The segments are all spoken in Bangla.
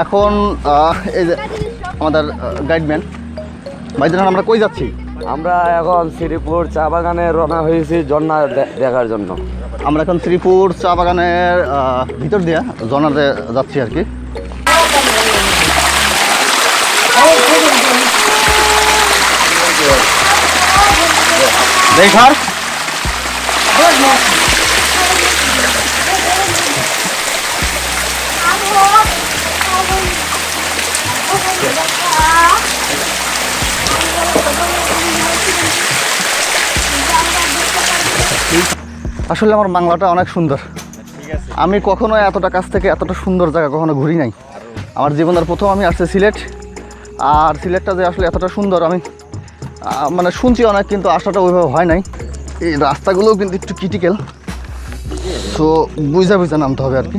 এখন এই যে আমাদের গাইডম্যান ভাইজান আমরা কই যাচ্ছি? আমরা এখন শ্রীপুর চা বাগানে রওনা হয়েছি ঝর্ণা দেখার জন্য। আমরা এখন শ্রীপুর চা বাগানের ভিতর দিয়ে জনাতে যাচ্ছি আর কি। দেখার আসলে আমার বাংলাটা অনেক সুন্দর। আমি কখনো এতটা কাছ থেকে এতটা সুন্দর জায়গা কখনো ঘুরি নাই। আমার জীবনের প্রথম আমি আসছি সিলেট, আর সিলেটটা যে আসলে এতটা সুন্দর, আমি মানে শুনছি অনেক, কিন্তু আসাটা ওইভাবে হয় নাই। এই রাস্তাগুলোও কিন্তু একটু ক্রিটিক্যাল তো বুঝা বুঝা নামতে হবে আর কি।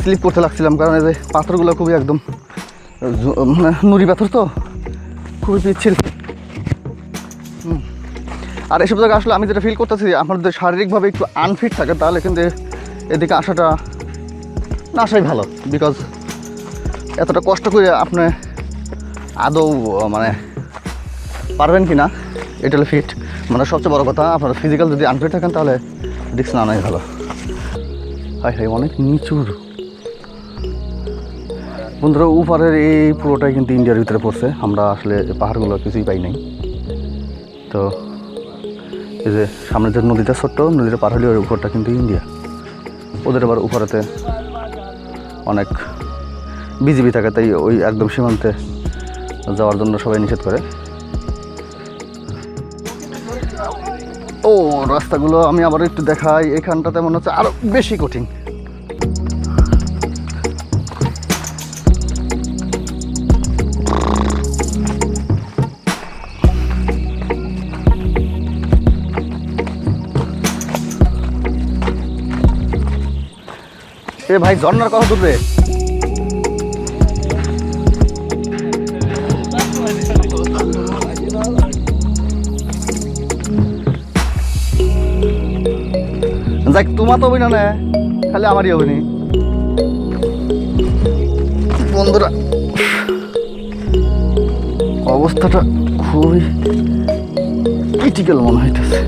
স্লিপ করতে লাগছিলাম, কারণ এই যে পাথরগুলো খুবই একদম মানে নুড়ি পাথর তো, খুবই পিচ্ছিল। আর এসব জায়গায় আসলে আমি যেটা ফিল করতেছি আপনাদের শারীরিকভাবে একটু আনফিট থাকে, তাহলে কিন্তু এদিকে আসাটা না আসাই ভালো বিকজ এতটা কষ্ট করে আপনি আদৌ মানে পারবেন কি না এটা হলো ফিট মানে সবচেয়ে বড় কথা, আপনার ফিজিক্যাল যদি আনফিট থাকেন, তাহলে রিক্স না নাই ভালো। হাই হাই অনেক নিচুর। বন্ধুরা, উপরের এই পুরোটাই কিন্তু ইন্ডিয়ার ভিতরে পড়ছে। আমরা আসলে পাহাড়গুলো কিছুই পাই নাই। তো এই যে সামনে যে নদীটা ছোট্ট নদীটা পার হলে ওর উপরটা কিন্তু ইন্ডিয়া। ওদের আবার উপরেতে অনেক বিজিবি থাকে, তাই ওই একদম সীমান্তে যাওয়ার জন্য সবাই নিষেধ করে। ও, রাস্তাগুলো আমি আবার একটু দেখাই। এখানটাতে মনে হচ্ছে আরও বেশি কঠিন। এ ভাই, ঝর্ণার কথা রে যাক, তোমার তো অভিনয় খালি আমারই অভিনয়। বন্ধুরা, অবস্থাটা খুবই ক্রিটিক্যাল মনে হইতেছে।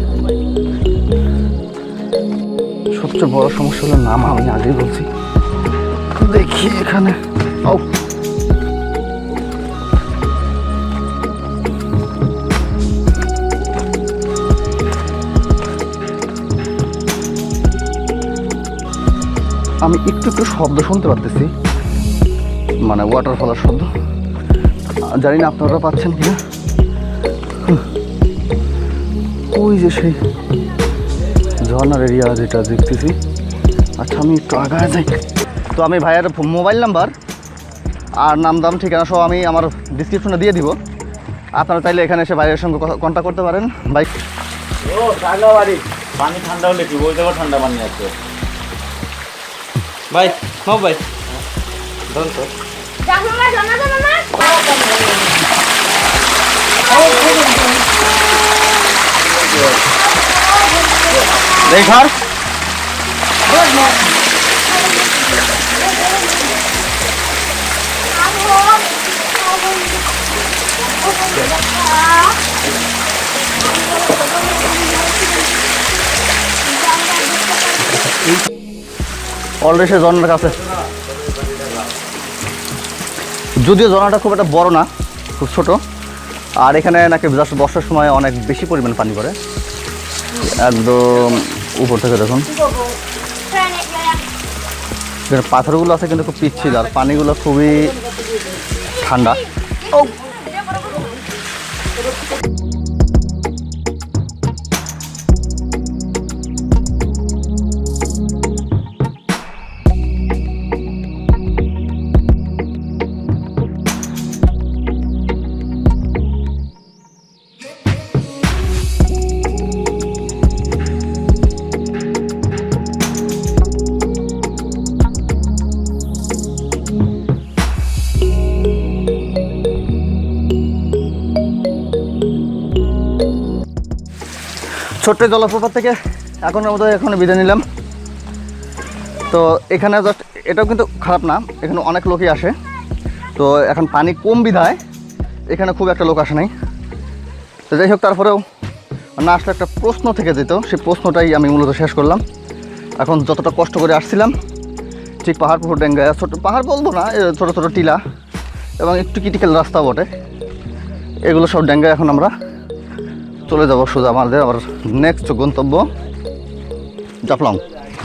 সবচেয়ে বড় সমস্যা হলো নাম আমি আগেই বলছি। দেখি এখানে। ও আমি একটু একটু শব্দ শুনতে পারতেছি। মানে ওয়াটার ফলার শব্দ। জানি না আপনারা পাচ্ছেন কিনা। ওই যে সেই ঝর্নার এরিয়া যেটা দেখতেছি। আচ্ছা আমি একটু আগায় যাই। তো আমি ভাইয়ের মোবাইল নাম্বার আর নাম দাম ঠিকানা সহ আমি আমার ডিসক্রিপশনে দিয়ে দিব। আপনারা চাইলে এখানে এসে ভাইয়ের সঙ্গে কন্ট্যাক্ট করতে পারেন। ভাই ও ঠান্ডা বাড়ি। পানি ঠান্ডা হলে কি? জায়গায় ঠান্ডা পানি আছে। ভাই মাও ভাই। ধরুন তো। জামামা অলরেডি সে ঝর্ণার কাছে। যদিও ঝর্ণাটা খুব একটা বড় না, খুব ছোট। আর এখানে নাকি জাস্ট বর্ষার সময় অনেক বেশি পরিমাণ পানি পড়ে। একদম উপর থেকে দেখুন এখানে পাথরগুলো আছে কিন্তু খুব পিচ্ছিল আর পানিগুলো খুবই ঠান্ডা ও ছোট্ট জলপ্রপাত থেকে এখনের মতো এখন বিদায় নিলাম। তো এখানে জাস্ট এটাও কিন্তু খারাপ না, এখানে অনেক লোকই আসে। তো এখন পানি কম বিধায় এখানে খুব একটা লোক আসে নাই। তো যাই হোক, তারপরেও না আসলে একটা প্রশ্ন থেকে যেত, সেই প্রশ্নটাই আমি মূলত শেষ করলাম। এখন যতটা কষ্ট করে আসছিলাম, ঠিক পাহাড় পুকুর ডেঙ্গায় ছোটো পাহাড় বলব না ছোটো ছোটো টিলা এবং একটু ক্রিটিক্যাল রাস্তা বটে। এগুলো সব ডেঙ্গায় এখন আমরা চলে যাব সোজা আমাদের আবার নেক্সট গন্তব্য জাফলং।